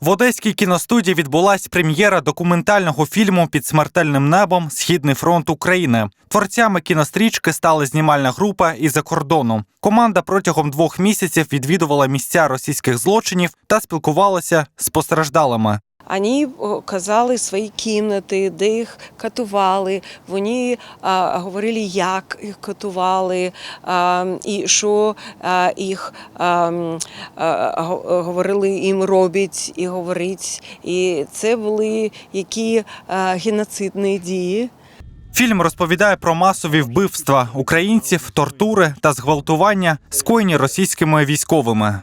В одеській кіностудії відбулася прем'єра документального фільму Під смертельним небом Східний фронт України. Творцями кінострічки стала знімальна група із-за кордону. Команда протягом двох місяців відвідувала місця російських злочинів та спілкувалася з постраждалими. Вони казали свої кімнати, де їх катували. Вони а, говорили, як їх катували, а, і що а, їх а, а, говорили їм робить і говорить. І це були які а, геноцидні дії. Фільм розповідає про масові вбивства українців, тортури та зґвалтування, скоєні російськими військовими.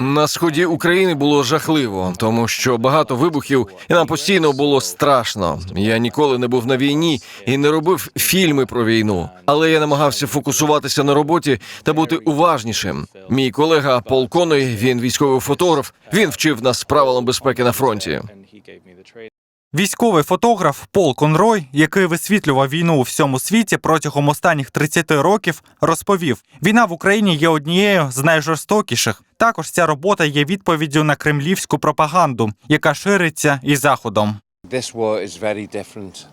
На сході України було жахливо, тому що багато вибухів, і нам постійно було страшно. Я ніколи не був на війні і не робив фільми про війну, але я намагався фокусуватися на роботі та бути уважнішим. Мій колега Пол Коной, він військовий фотограф. Він вчив нас правилам безпеки на фронті. Військовий фотограф Пол Конрой, який висвітлював війну у всьому світі протягом останніх 30 років, розповів: війна в Україні є однією з найжорстокіших. Також ця робота є відповіддю на кремлівську пропаганду, яка шириться і заходом. This war is very different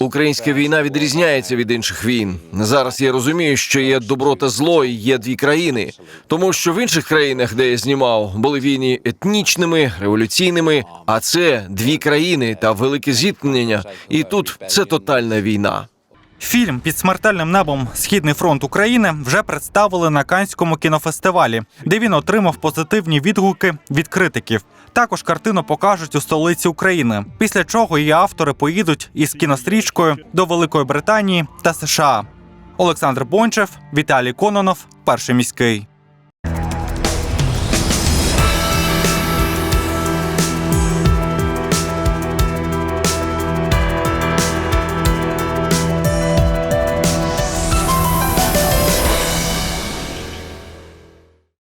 Українська війна відрізняється від інших війн. Зараз я розумію, що є добро та зло, і є дві країни. Тому що в інших країнах, де я знімав, були війни етнічними, революційними. А це дві країни та велике зіткнення. І тут це тотальна війна. Фільм під смертельним небом Східний фронт України вже представили на Канському кінофестивалі, де він отримав позитивні відгуки від критиків. Також картину покажуть у столиці України. Після чого її автори поїдуть із кінострічкою до Великої Британії та США. Олександр Бончев, Віталій Кононов, перший міський.